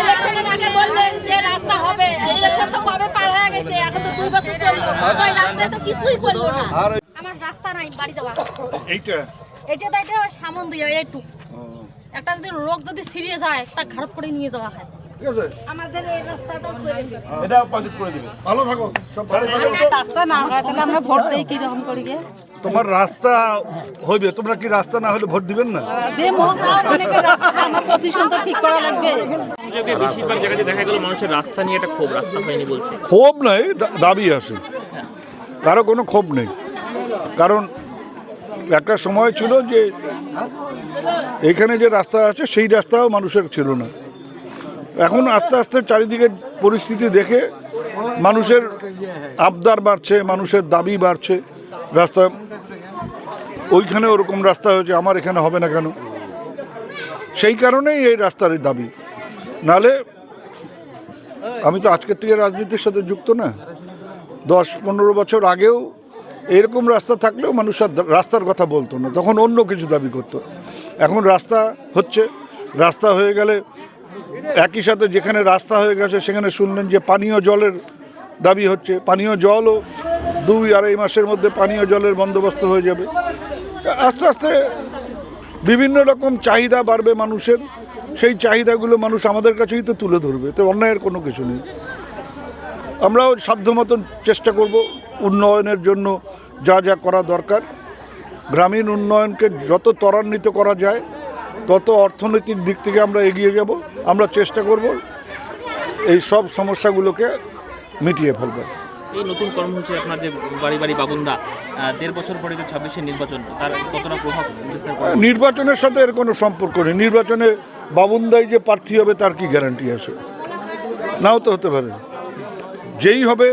ইলেকশনের আগে বললেন যে রাস্তা হবে ইলেকশন তো কবে পার হয়ে গেছে এখন তো দুই বছর চলল ওই রাস্তায় তো কিছুই বলল না আমার রাস্তা নাই বাড়ি যাওয়া এইটা? এটা তো এটা সামন দিয়ে একটু একটা যদি রোগ যদি সিরিয়াস হয় তা ঘাড়ত করে নিয়ে যাওয়া হয়। আমাদের এই রাস্তাটা করে দিন এটা পঞ্চায়েত করে দিবে। ভালো থাকো। সব ভালো থাকো রাস্তা না হয় তাহলে আমরা ভোট দেই কি রকম করি গে তোমার রাস্তা হইবে তোমরা কি রাস্তা না হলে ভোট দিবেন না? দেমো অনেকের রাস্তা আমার পজিশন তো ঠিক করা লাগবে। যোগে বেশিরভাগ জায়গাতে দেখা গেল মানুষের রাস্তা নিয়ে একটা ক্ষোভ রাস্তা হয়নি বলছে। ক্ষোভ নাই দাবি আছে। কারও কোনো ক্ষোভ নেই। কারণ একটা সময় ছিল যে এখানে যে রাস্তা আছে সেই রাস্তাও মানুষের ছিল না। এখন আস্তে আস্তে চারিদিকে পরিস্থিতি দেখে মানুষের আবদার বাড়ছে মানুষের দাবি বাড়ছে রাস্তা ওইখানে ওরকম রাস্তা হয়েছে, আমার এখানে হবে না কেন? সেই কারণেই এই রাস্তার দাবি। নালে আমি তো আজকের থেকে রাজনীতির সাথে যুক্ত না। দশ পনেরো বছর আগেও এরকম রাস্তা থাকলেও মানুষ রাস্তার কথা বলতো না, তখন অন্য কিছু দাবি করতো। এখন রাস্তা হচ্ছে, রাস্তা হয়ে গেলে একই সাথে যেখানে রাস্তা হয়ে গেছে, সেখানে শুনলেন যে পানীয় জলের দাবি হচ্ছে। পানীয় জলও দুই আড়াই মাসের মধ্যে পানীয় জলের বন্দোবস্ত হয়ে যাবে। আস্তে আস্তে বিভিন্ন রকম চাহিদা বাড়বে মানুষের। সেই চাহিদাগুলো মানুষ আমাদের কাছেই তো তুলে ধরবে, তো অন্যায়ের কোনো কিছু নেই। আমরাও সাধ্য মতন চেষ্টা করব উন্নয়নের জন্য যা যা করা দরকার। গ্রামীণ উন্নয়নকে যত ত্বরান্বিত করা যায়, তত অর্থনৈতিক দিক থেকে আমরা এগিয়ে যাব। আমরা চেষ্টা করব এই সব সমস্যাগুলোকে মিটিয়ে ফেলবার। এই নতুন কর্মসূচি আপনার যে বাড়ি বাড়ি বাবুন্দা দেড় বছর পরে যে ছাব্বিশের নির্বাচন, তার কতটা প্রভাব নির্বাচনের সাথে এর কোনো সম্পর্ক নেই। নির্বাচনে বাবুন্দাই যে প্রার্থী হবে, তার কি গ্যারান্টি আছে? নাও তো হতে পারে। যেই হবে,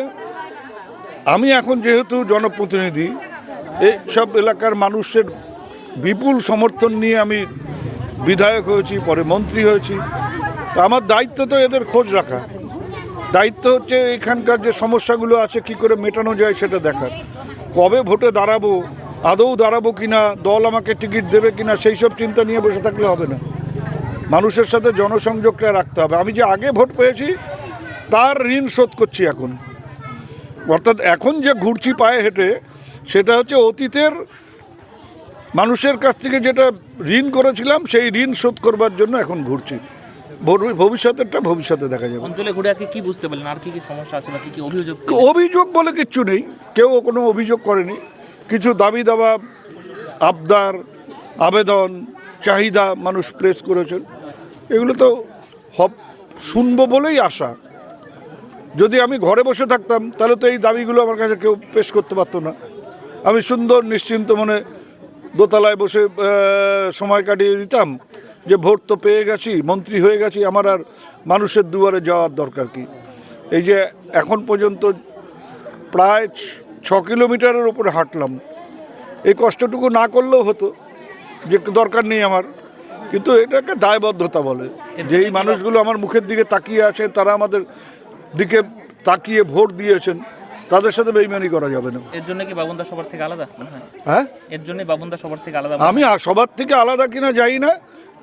আমি এখন যেহেতু জনপ্রতিনিধি সব এলাকার মানুষের বিপুল সমর্থন নিয়ে আমি বিধায়ক হয়েছি, পরে মন্ত্রী হয়েছি। তা আমার দায়িত্ব তো এদের খোঁজ রাখা। দায়িত্ব হচ্ছে এখানকার যে সমস্যাগুলো আছে, কি করে মেটানো যায় সেটা দেখার। কবে ভোটে দাঁড়াবো, আদৌ দাঁড়াবো কিনা, দল আমাকে টিকিট দেবে কিনা সেই সব চিন্তা নিয়ে বসে থাকলে হবে না। মানুষের সাথে জনসংযোগটা রাখতে হবে। আমি যে আগে ভোট পেয়েছি, তার ঋণ শোধ করছি এখন। অর্থাৎ এখন যে ঘুরছি পায়ে হেঁটে, সেটা হচ্ছে অতীতের মানুষের কাছ থেকে যেটা ঋণ করেছিলাম, সেই ঋণ শোধ করবার জন্য এখন ঘুরছি। ভবিষ্যতেরটা ভবিষ্যতে দেখা যাবে। অঞ্চলে ঘুরে আজকে কি বুঝতে পারলেন? আর কি কি সমস্যা আছে বা কি কি অভিযোগ অভিযোগ বলে কিচ্ছু নেই। কেউ কোনো অভিযোগ করেনি। কিছু দাবি দাবা আবদার আবেদন চাহিদা মানুষ প্রেস করেছেন। এগুলো তো হব শুনব বলেই আশা। যদি আমি ঘরে বসে থাকতাম তাহলে তো এই দাবিগুলো আমার কাছে কেউ পেশ করতে পারতো না। আমি সুন্দর নিশ্চিন্ত মনে দোতলায় বসে সময় কাটিয়ে দিতাম। যে ভোট তো পেয়ে গেছি মন্ত্রী হয়ে গেছি আমার আর মানুষের দুয়ারে যাওয়ার দরকার কি? এই যে এখন পর্যন্ত প্রায় ছ- কিলোমিটারের উপরে হাঁটলাম। এই কষ্টটুকু না করলেও হতো যে দরকার নেই আমার। কিন্তু এটাকে দায়বদ্ধতা বলে যেই মানুষগুলো আমার মুখের দিকে তাকিয়ে আছে তারা আমাদের দিকে তাকিয়ে ভোট দিয়েছেন তাদের সাথে বেইমানি করা যাবে না। এর জন্য কি বাবুন্দা সবার থেকে আলাদা হ্যাঁ? এর জন্য বাবুন্দা সবার থেকে আলাদা আমি সবার থেকে আলাদা কিনা যাই না